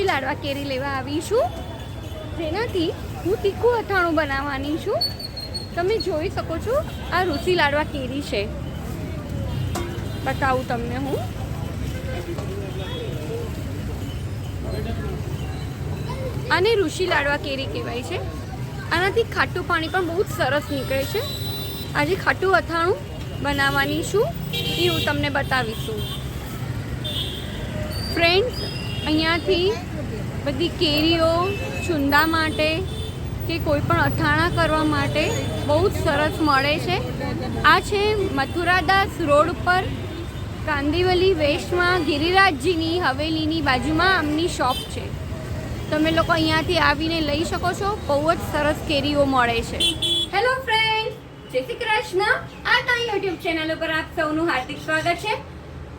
ઋષિ લાડવા કેરી લેવા આવી છું. જેનાથી હું તીખું અથાણું બનાવવાની છું. તમે જોઈ શકો છો, આ ઋષિ લાડવા કેરી છે. બતાવું તમને હું. આને ઋષિ લાડવા કેરી કહેવાય છે. આનાથી ખાટું પાણી પણ બહુ જ સરસ નીકળે છે. આજે ખાટું અથાણું બનાવવાની છું. એ હું તમને બતાવીશું. ફ્રેન્ડ્સ અહીંયાથી બધી કેરીઓ છુંદા માટે કે કોઈ પણ અથાણા કરવા માટે બહુ જ સરસ મળે છે. આ છે મથુરાદાસ રોડ ઉપર કાંદીવલી વેસ્ટમાં ગિરિરાજજીની હવેલીની બાજુમાં આમની શોપ છે. તમે લોકો અહીંયાથી આવીને લઈ શકો છો, બહુ જ સરસ કેરીઓ મળે છે. હેલો ફ્રેન્ડ જય શ્રી કૃષ્ણ. આ તારી યુટ્યુબ ચેનલ ઉપર આપ સૌનું હાર્દિક સ્વાગત છે.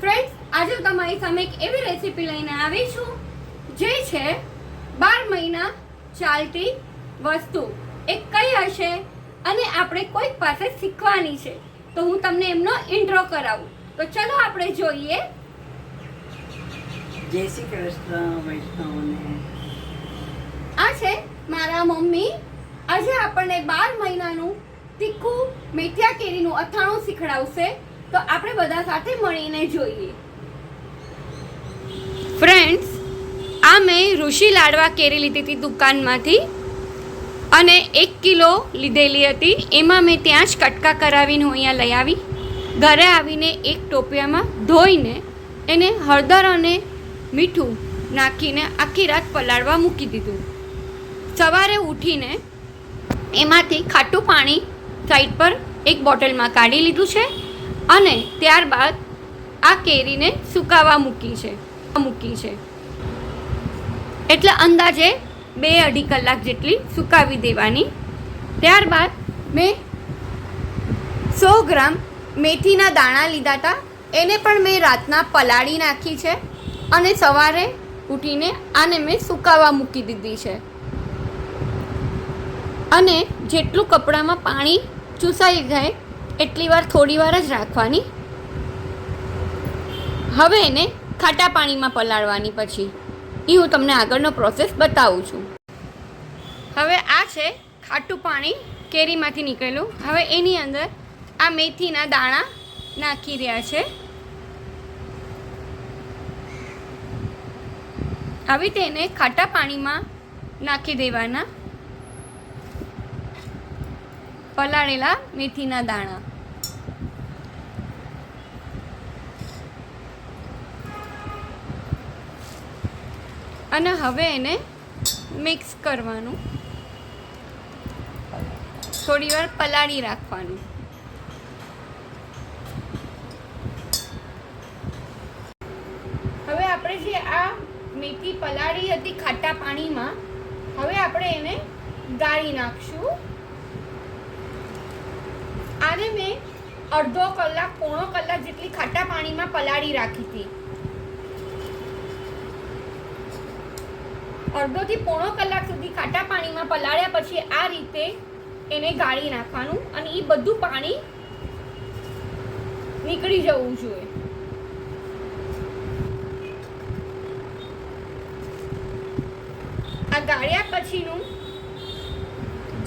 ફ્રેન્ડ્સ આજે તમારી સામે એક એવી રેસીપી લઈને આવી છું જે છે બાર મહિના ચાલતી વસ્તુ. એ કઈ હશે? અને આપણે કોઈક પાસે શીખવાની છે. તો હું તમને એમનો ઇન્ટ્રો કરાવું. તો ચલો આપણે જોઈએ. જય શ્રી કૃષ્ણ વૈષ્ણવને. આ છે મારા મમ્મી. આજે આપણને બાર મહિનાનું તીખું મેથિયા કેરીનું અથાણું શીખડાવશે. તો આપણે બધા સાથે મળીને જોઈએ. ફ્રેન્ડ્સ મેં ઋષિ લાડવા કેરી લીધી હતી દુકાનમાંથી અને એક કિલો લીધેલી હતી. એમાં મેં ત્યાં જ કટકા કરાવીને હું અહીંયા લઈ આવી. ઘરે આવીને એક ટોપિયામાં ધોઈને એને હળદર અને મીઠું નાખીને આખી રાત પલાળવા મૂકી દીધું. સવારે ઉઠીને એમાંથી ખાટું પાણી સાઈડ પર એક બોટલમાં કાઢી લીધું છે અને ત્યારબાદ આ કેરીને સુકાવા મૂકી છે. મૂકી છે. એટલે અંદાજે બે અઢી કલાક જેટલી સુકાવી દેવાની. ત્યારબાદ મેં સો ગ્રામ મેથીના દાણા લીધા હતા. એને પણ મેં રાતના પલાળી નાખી છે અને સવારે ઉઠીને આને મેં સુકાવા મૂકી દીધી છે. અને જેટલું કપડામાં પાણી ચૂસાઈ જાય એટલી વાર થોડી વાર જ રાખવાની. હવે એને ખાટા પાણીમાં પલાળવાની પછી. એ હું તમને આગળનો પ્રોસેસ બતાવું છું. હવે આ છે ખાટું પાણી કેરીમાંથી નીકળેલું. હવે એની અંદર આ મેથીના દાણા નાખી રહ્યા છે. આવી તેને ખાટા પાણીમાં નાખી દેવાના. પલાળેલા મેથીના દાણા. અને હવે એને મિક્સ કરવાનું. થોડી વાર પલાળી રાખવાનું. હવે આપણે જે આ મેથી પલાળી હતી ખાટા પાણીમાં, હવે આપણે એને ગાળી નાખશું. આને મેં અડધો કલાક, પોણો કલાક જેટલી ખાટા પાણીમાં પલાળી રાખી હતી. અડધોથી પોણો કલાક સુધી ખાટા પાણીમાં પલાળ્યા પછી આ રીતે એને ગાળી નાખવાનું અને એ બધું પાણી નીકળી જવું જોઈએ. આ ગાળ્યા પછીનું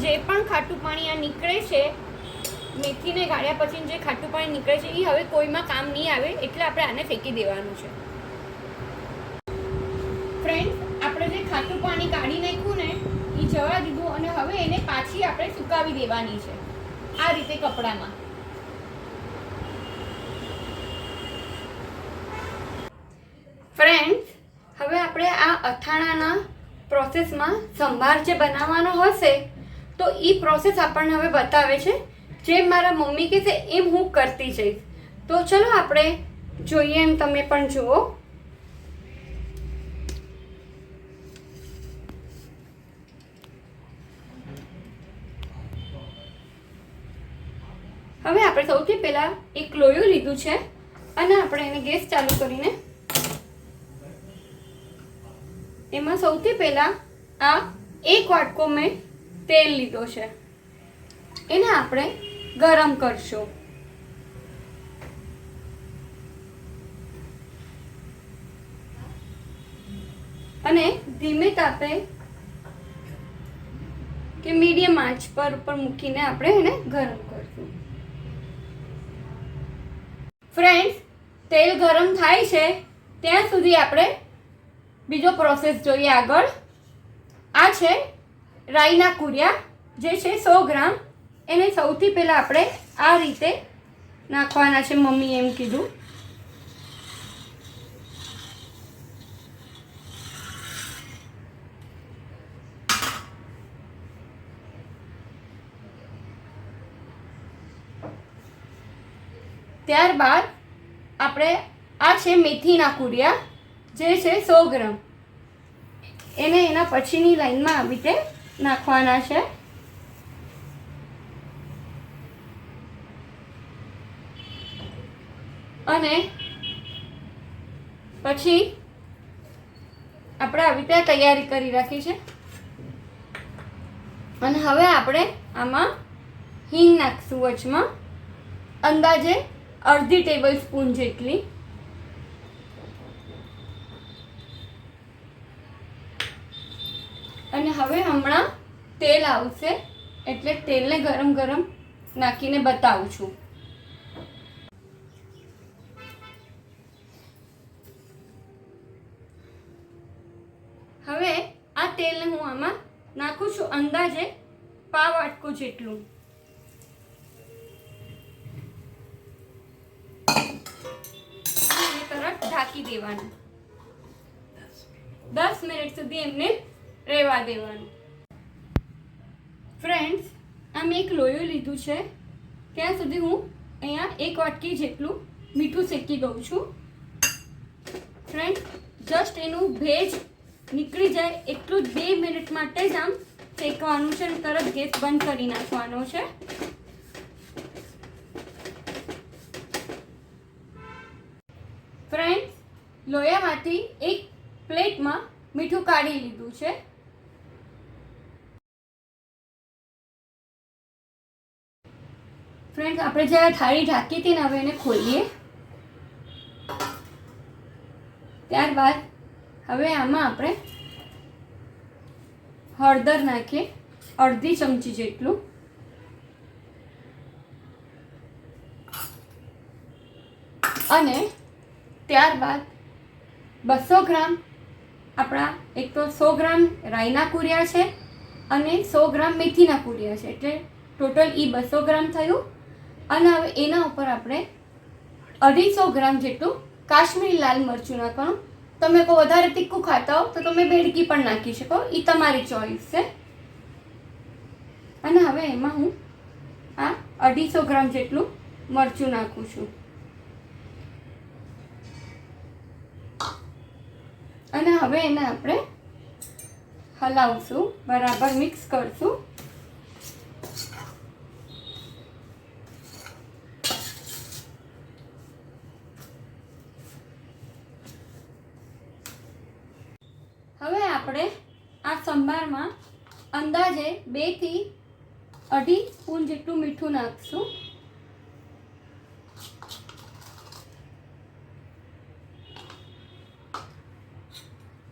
જે પણ ખાટું પાણી આ નીકળે છે, મેથીને ગાળ્યા પછી જે ખાટું પાણી નીકળે છે એ હવે કોઈમાં કામ નહીં આવે એટલે આપણે આને ફેંકી દેવાનું છે ફ્રેન્ડ આપણે જે ખાટું પાણી કાઢી નાખ્યું ને, એ જવા દીધું અને હવે એને પાછી આપણે સુકાવી દેવાની છે, આ રીતે કપડામાં. ફ્રેન્ડ્સ હવે આપણે આ અથાણાના પ્રોસેસમાં સંભાર જે બનાવવાનો હશે, તો એ પ્રોસેસ આપણને હવે બતાવે છે, જે મારા મમ્મી કહેશે એમ હું કરતી જઈશ. તો ચલો આપણે જોઈએ એમ તમે પણ જુઓ. હવે આપણે સૌથી પહેલાં એક લોયું લીધું છે અને આપણે એને ગેસ ચાલુ કરીને એમાં સૌથી પહેલાં આ એક વાટકો મેં તેલ લીધો છે. એને આપણે ગરમ કરશું. અને ધીમે તાપે કે મીડિયમ આંચ પર ઉપર મૂકીને આપણે એને ગરમ કરશું. ફ્રેન્ડ્સ તેલ ગરમ થાય છે. ત્યાં સુધી આપણે બીજો પ્રોસેસ જોઈએ આગળ. આ છે રાઈના કુરિયા, જે છે સો ગ્રામ. એને સૌથી પહેલાં આપણે આ રીતે નાખવાના છે, મમ્મી એમ કીધું. ત્યારબાદ આપણે આ છે મેથીના કુરિયા, જે છે સો ગ્રામ. એને એના પછીની લાઈનમાં આવી રીતે નાખવાના છે. અને પછી આપણે આવી રીતે તૈયારી કરી રાખી છે. અને હવે આપણે આમાં હિંગ નાખશું વચમાં. અંદાજે અડધી ટેબલ સ્પૂન જેટલી. અને હવે હમણાં તેલ આવશે, એટલે તેલને ગરમ ગરમ નાખીને બતાવું છું. હવે આ તેલને હું આમાં નાખું છું અંદાજે પાવ વાટકો જેટલું. ઢાંકી દેવાનું. દસ મિનિટ સુધી એમને રહેવા દેવાનું. ફ્રેન્ડ્સ આ મેં એક લોયું લીધું છે. ત્યાં સુધી હું અહીંયા એક વાટકી જેટલું મીઠું શેકી દઉં છું. ફ્રેન્ડ જસ્ટ એનું ભેજ નીકળી જાય એટલું બે મિનિટ માટે જ આમ શેકવાનું છે અને તરત ગેસ બંધ કરી નાખવાનો છે ફ્રેન્ડ્સ લોયામાંથી એક પ્લેટમાં મીઠું કાઢી લીધું છે. ફ્રેન્ડ્સ, આપણે જે થાળી ઢાંકી હતી ને હવે એને ખોલીએ. ત્યારબાદ હવે આમાં આપણે હળદર નાખીએ, અડધી ચમચી જેટલું. અને ત્યારબાદ બસો ગ્રામ આપણા એક તો સો ગ્રામ રાઈના કુરિયા છે અને સો ગ્રામ મેથીના કુરિયા છે. એટલે ટોટલ એ બસો ગ્રામ થયું અને હવે એના ઉપર આપણે અઢીસો ગ્રામ જેટલું કાશ્મીરી લાલ મરચું નાખવાનું. તમે કોઈ વધારે તીખું ખાતા હો તો તમે બેડકી પણ નાખી શકો. એ તમારી ચોઈસ છે. અને હવે એમાં હું આ અઢીસો ગ્રામ જેટલું મરચું નાખું છું. અને હવે એને આપણે હલાવશું બરાબર મિક્સ કરશું હવે આપણે આ સંભારમાં અંદાજે બેથી અઢી સ્પૂન જેટલું મીઠું નાખશું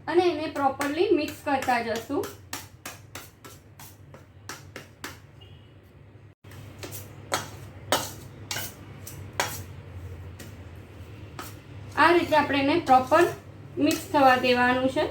અને એને મિક્સ કરતા જશું. આ રીતે આપણે એને પ્રોપર મિક્સ થવા દેવાનું છે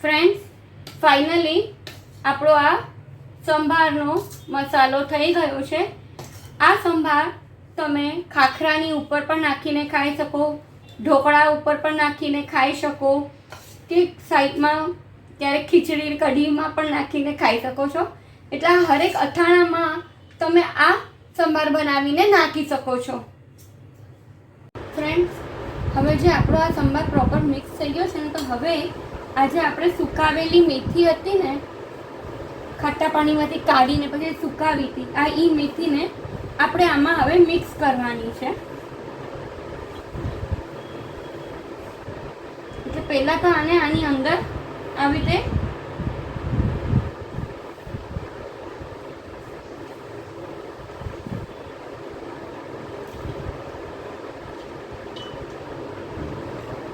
ફ્રેન્ડ્સ ફાઇનલી આપણો આ સંભારનો મસાલો થઈ ગયો છે. આ સંભાર તમે ખાખરાની ઉપર પણ નાખીને ખાઈ શકો, ઢોકળા ઉપર પણ નાખીને ખાઈ શકો, કે સાઈડમાં ક્યારેક ખીચડી કઢીમાં પણ નાખીને ખાઈ શકો છો. એટલે હરેક અથાણામાં તમે આ સંભાર બનાવીને નાખી શકો છો. ફ્રેન્ડ્સ હવે જે આપણો આ સંભાર પ્રોપર મિક્સ થઈ ગયો છે ને, તો હવે આજે આપણે સુકાવેલી મેથી હતી ને, ખાટા પાણીમાંથી કાઢીને પછી સુકાવી હતી. આ એ મેથીને આપણે આમાં હવે મિક્સ કરવાની છે. એટલે પહેલાં તો આને આની અંદર આવી રીતે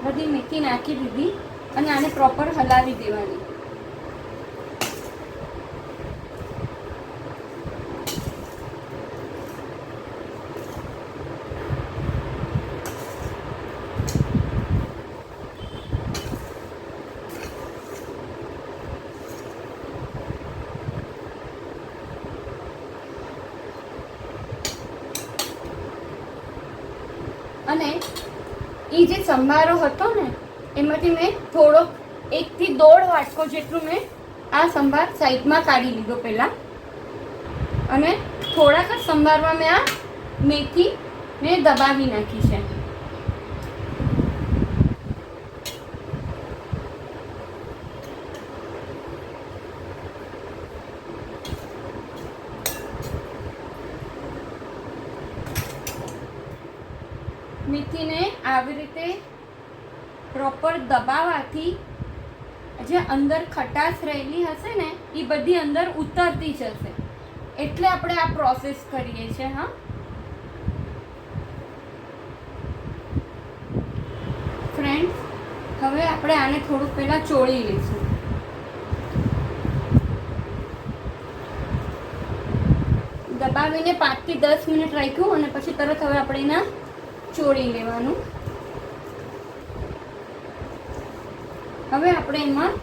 બધી મેથી નાખી દીધી. અને આને પ્રોપર હલાવી દેવાની. અને એ જે સંભારો હતો ને એમાંથી મેં થોડોક એકથી દોઢ વાટકો જેટલું મેં આ સંભાર સાઈડમાં કાઢી લીધો પહેલાં. અને થોડાક જ સંભારમાં મેં આ મેથી મેં દબાવી નાખી છે. મેથીને આવી રીતે પ્રોપર દબાવવાથી જે અંદર ખટાશ રહેલી હશે ને, એ બધી અંદર ઉતરતી જશે. એટલે આપણે આ પ્રોસેસ કરીએ છીએ, હા. ફ્રેન્ડ્સ હવે આપણે આને થોડુંક પહેલાં ચોળી લઈશું. દબાવીને પાંચથી દસ મિનિટ રાખ્યું અને પછી તરત હવે આપણે એના ચોળી લેવાનું. હવે આપણે એમાં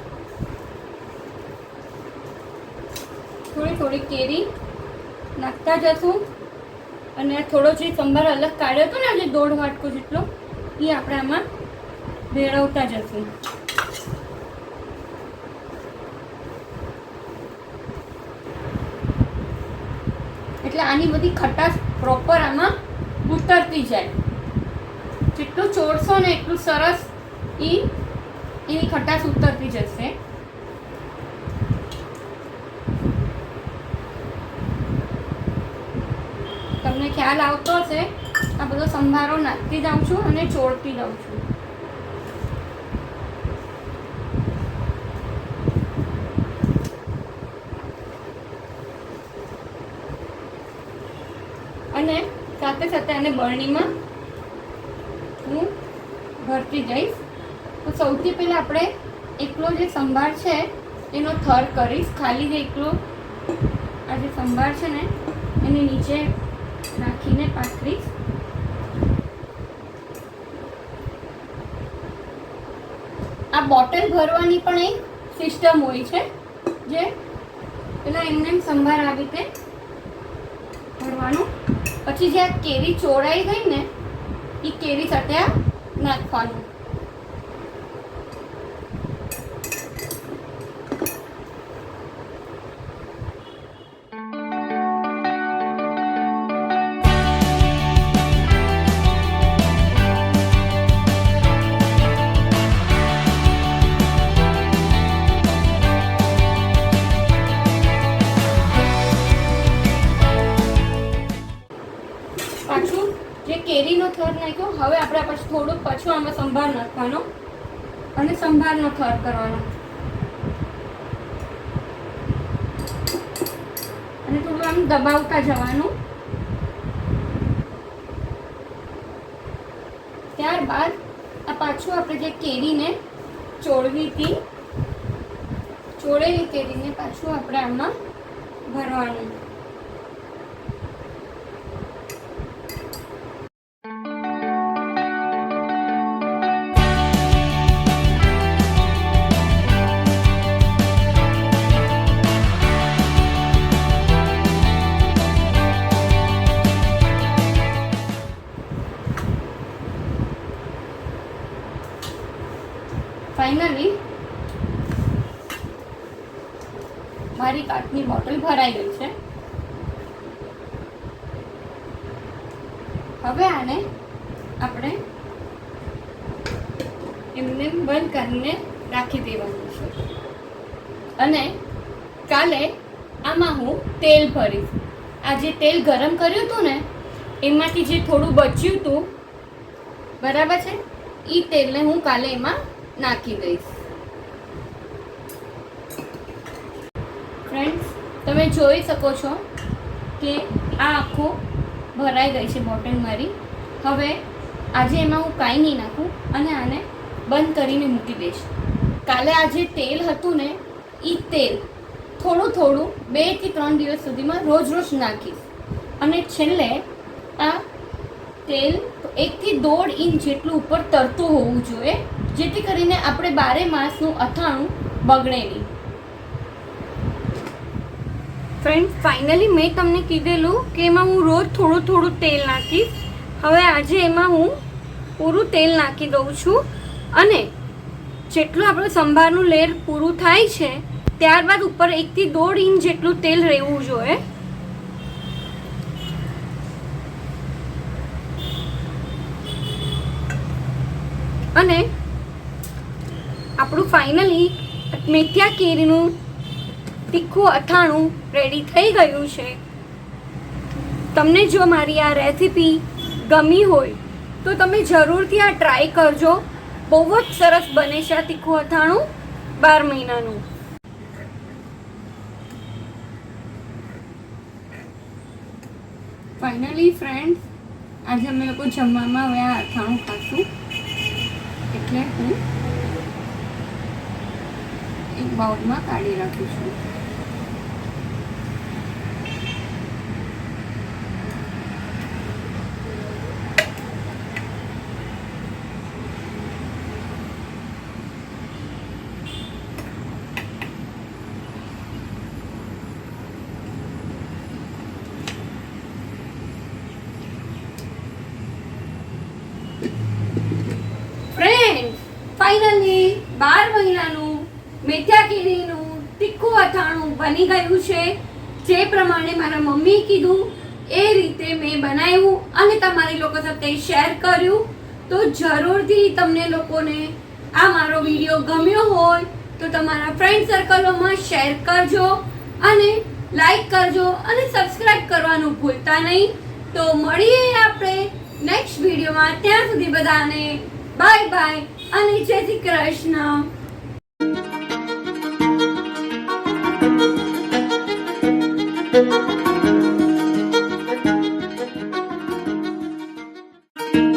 થોડી થોડી કેરી નાખતા જશું. અને થોડો જે સંભાર અલગ કાઢ્યો હતો ને આજે દોઢ વાટકો જેટલો, એ આપણે આમાં ભેળવતા જશું. એટલે આની બધી ખટાશ પ્રોપર આમાં ઉતરતી જાય. જેટલું ચોળશો ને એટલું સરસ એ એની ખટાશ ઉતરતી જશે. તમને ખ્યાલ આવતો હશે, આ બધો સંભારો નાખતી જાઉં છું અને ચોળતી જાઉં છું. અને સાથે સાથે આને બરણીમાં હું ભરતી જઈશ તો સૌથી પહેલાં આપણે એકલો જે સંભાર છે, એનો થર કરીશ. ખાલી જે એકલો આ જે સંભાર છે ને, એની નીચે નાખીને પાથરીશ. આ બોટલ ભરવાની પણ એક સિસ્ટમ હોય છે, જે પેલા એમને એમ સંભાર આવી રીતે ભરવાનું. પછી જે આ કેરી ચોળાઈ ગઈ ને એ કેરી સાથે આ નાખવાનું. પાછું આમાં સંભાર નાખવાનો અને સંભારનો થર કરવાનો. અને થોડું આમ દબાવતા જવાનું. ત્યારબાદ આ પાછું આપણે જે કેરીને ચોળવી હતી, ચોળેલી કેરીને પાછું આપણે આમાં ભરવાનું. ભરાઈ ગઈ છે. હવે આને આપણે એમને બંધ કરીને રાખી દેવાનું છે. અને કાલે આમાં હું તેલ ભરીશ. આ જે તેલ ગરમ કર્યું હતું ને, એમાંથી જે થોડું બચ્યું હતું, બરાબર છે? એ તેલને હું કાલે એમાં નાખી દઈશ. ફ્રેન્ડ્સ તમે જોઈ શકો છો કે આ આખો ભરાઈ ગઈ છે બોટલ મારી. હવે આજે એમાં હું કાંઈ નહીં નાખું અને આને બંધ કરીને મૂકી દઈશ. કાલે આ જે તેલ હતું ને એ તેલ થોડું થોડું બેથી ત્રણ દિવસ સુધીમાં રોજ રોજ નાખીશ. અને છેલ્લે આ તેલ એકથી દોઢ ઇંચ જેટલું ઉપર તરતું હોવું જોઈએ, જેથી કરીને આપણે બારે માસનું અથાણું બગડે નહીં. ફ્રેન્ડ ફાઇનલી મેં તમને કીધેલું કે એમાં હું રોજ થોડું થોડું તેલ નાખીશ. હવે આજે એમાં હું પૂરું તેલ નાખી દઉં છું અને જેટલું આપણું સંભારનું લેર પૂરું થાય છે, ત્યારબાદ ઉપર એકથી દોઢ ઇંચ જેટલું તેલ રહેવું જોઈએ. અને આપણું ફાઇનલી મેથિયા કેરીનું તીખું અથાણું રેડી થઈ ગયું છે. તમને જો મારી આ રેસીપી ગમી હોય, તો તમે જરૂરથી આ ટ્રાય કરજો. બહુ જ સરસ બને છે આ તીખું અથાણું બાર મહિનાનું. ફાઇનલી ફ્રેન્ડ્સ આજે અમે લોકો જમવામાં હવે આ અથાણું ખાશું. એટલે હું એક બાઉલમાં કાઢી રાખું છું ફ્રેન્ડ ફાઇનલી બાર મહિનાનું મેથિયા તીખું અથાણું બની ગયું છે. જે પ્રમાણે મારા મમ્મી કીધું, એ રીતે મેં બનાવ્યું અને તમારી લોકો સાથે શેર કર્યું. તો જરૂરથી તમને લોકોને આ મારો વીડિયો ગમ્યો હોય, તો તમારા ફ્રેન્ડ સર્કલોમાં શેર કરજો અને લાઈક કરજો અને સબસ્ક્રાઈબ કરવાનું ભૂલતા નહીં. તો મળીએ આપણે નેક્સ્ટ વિડીયોમાં ત્યાં સુધી બધાને બાય બાય અને જય શ્રી કૃષ્ણ.